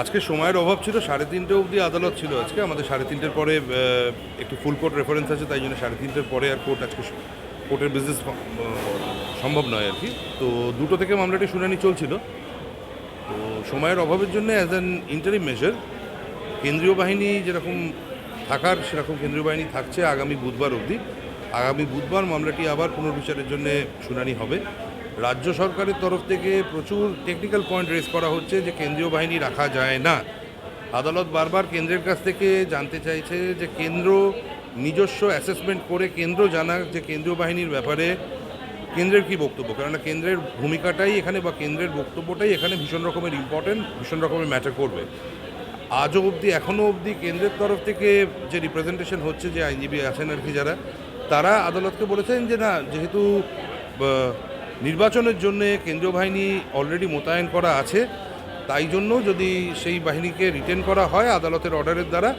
আজকে সময়ের অভাব ছিল, সাড়ে তিনটে অবধি আদালত ছিল আজকে। আমাদের সাড়ে তিনটের পরে একটু ফুল কোর্ট রেফারেন্স আছে, তাই জন্য সাড়ে তিনটের পরে আর কোর্ট আজকে কোর্টের বিজনেস সম্ভব নয় আর কি। তো দুটো থেকে মামলাটি শুনানি চলছিল। তো সময়ের অভাবের জন্য অ্যাজ অ্যান ইন্টারিম মেজার কেন্দ্রীয় বাহিনী যেরকম থাকার, সেরকম কেন্দ্রীয় বাহিনী থাকছে আগামী বুধবার অবধি। আগামী বুধবার মামলাটি আবার পুনর্বিচারের জন্য শুনানি হবে। রাজ্য সরকারের তরফ থেকে প্রচুর টেকনিক্যাল পয়েন্ট রেজ করা হচ্ছে যে কেন্দ্রীয় বাহিনী রাখা যায় না। আদালত বারবার কেন্দ্রের কাছ থেকে জানতে চাইছে যে কেন্দ্র নিজস্ব অ্যাসেসমেন্ট করে কেন্দ্র জানাক যে কেন্দ্রীয় বাহিনীর ব্যাপারে কেন্দ্রের কি বক্তব্য। কেননা কেন্দ্রের ভূমিকাটাই এখানে বা কেন্দ্রের বক্তব্যটাই এখানে ভীষণ রকমের ইম্পর্টেন্ট ভীষণ রকমের ম্যাটার করবে। আজও অবধি, এখনও অবধি কেন্দ্রের তরফ থেকে যে রিপ্রেজেন্টেশন হচ্ছে যে আইনজীবী আছেন আর কি যারা, তারা আদালতকে বলেছেন যে না, যেহেতু নির্বাচনের জন্য কেন্দ্রীয় বাহিনী অলরেডি মোতায়েন করা আছে। তাই জন্য যদি সেই বাহিনীকে রিটেন করা হয় আদালতের অর্ডারের দ্বারা,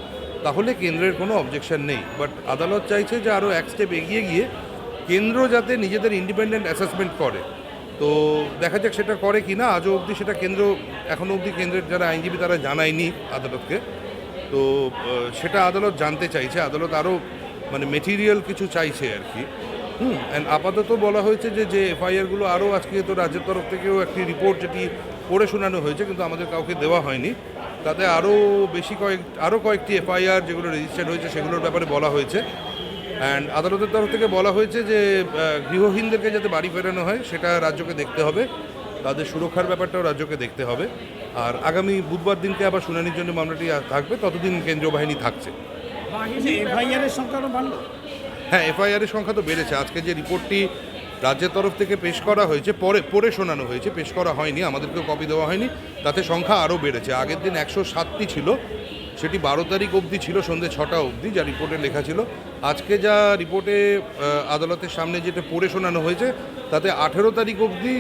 তাহলে কেন্দ্রের কোনো অবজেকশন নেই। বাট আদালত চাইছে যে আরও এক স্টেপ এগিয়ে গিয়ে কেন্দ্র যাতে নিজেদের ইন্ডিপেন্ডেন্ট অ্যাসেসমেন্ট করে। তো দেখা যাক সেটা করে কি না আজও অবধি সেটা কেন্দ্র এখনও অবধি কেন্দ্রের যারা আইনজীবী তারা জানায়নি আদালতকে। তো সেটা আদালত জানতে চাইছে। আদালত আরও মানে মেটেরিয়াল কিছু চাইছে আর কি। হুম আপাতত বলা হয়েছে যে যে এফআইআরগুলো আরও আজকে তো রাজ্যের তরফ থেকেও একটি রিপোর্ট যেটি পড়ে শোনানো হয়েছে, কিন্তু আমাদের কাউকে দেওয়া হয়নি। তাতে আরও বেশি কয়েক, আরও কয়েকটি এফআইআর যেগুলো রেজিস্টার্ড হয়েছে, সেগুলোর ব্যাপারে বলা হয়েছে। অ্যান্ড আদালতের তরফ থেকে বলা হয়েছে যে গৃহহীনদেরকে যাতে বাড়ি ফেরানো হয়, সেটা রাজ্যকে দেখতে হবে। তাদের সুরক্ষার ব্যাপারটাও রাজ্যকে দেখতে হবে। আর আগামী বুধবার দিনকে আবার শুনানির জন্য মামলাটি থাকবে, ততদিন কেন্দ্রীয় বাহিনী থাকছে। এফআইআর এর বাড়লো? হ্যাঁ এফআইআর এর সংখ্যা তো বেড়েছে। আজকে যে রিপোর্টটি রাজ্যের তরফ থেকে পেশ করা হয়েছে, পরে পরে শোনানো হয়েছে, পেশ করা হয়নি, আমাদেরকেও কপি দেওয়া হয়নি, তাতে সংখ্যা আরও বেড়েছে। আগের দিন একশো সাতটি ছিল, সেটি বারো তারিখ অবধি ছিল সন্ধ্যে ছটা অবধি যা রিপোর্টে লেখা ছিল। আজকে যা রিপোর্টে আদালতের সামনে যেটা পড়ে শোনানো হয়েছে, তাতে আঠেরো তারিখ অবধি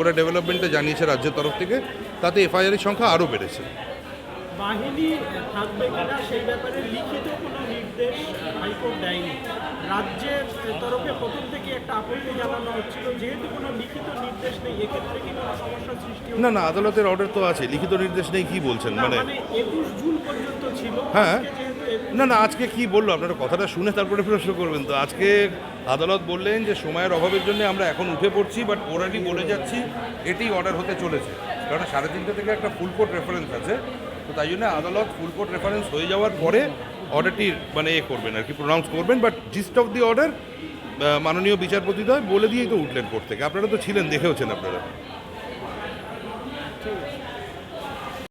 ওরা ডেভেলপমেন্টটা জানিয়েছে রাজ্যের তরফ থেকে, তাতে এফআইআরের সংখ্যা আরও বেড়েছে। বাহিনী থাকবে কিনা সেই ব্যাপারে লিখিত কোনো নির্দেশ হাইকোর্ট দেয়নি। রাজ্যের তরফে প্রথম থেকে একটা আপত্তি জানানো হচ্ছিল যেহেতু কোনো লিখিত নির্দেশ নেই এক্ষেত্রে কি কোনো সমস্যার সৃষ্টি না না আদালতের অর্ডার তো আছে লিখিত নির্দেশ নেই কি বলছেন? মানে মানে একুশ জুন পর্যন্ত ছিল হ্যাঁ। আজকে যেহেতু 21 না না আজকে কি বলল? আপনারা কথাটা শুনে তারপরে প্রশ্ন করবেন তো। আজকে আদালত বললেন যে সময়ের অভাবের জন্য আমরা এখন উঠে পড়ছি বাট ওরালি বলে যাচ্ছি এটি অর্ডার হতে চলেছে। কারণ সাড়ে তিনটে থেকে একটা ফুল কোর্ট রেফারেন্স আছে তো তাই জন্য আদালত ফুল কোর্ট রেফারেন্স হয়ে যাওয়ার পরে অর্ডারটি মানে এ করবেন আর কি প্রোনাউন্স করবেন but gist of the order মাননীয় বিচারপতিদ্বয় বলে দিয়েই তো উঠলেন কোর্ট থেকে। আপনারা তো ছিলেন, দেখেওছেন আপনারা।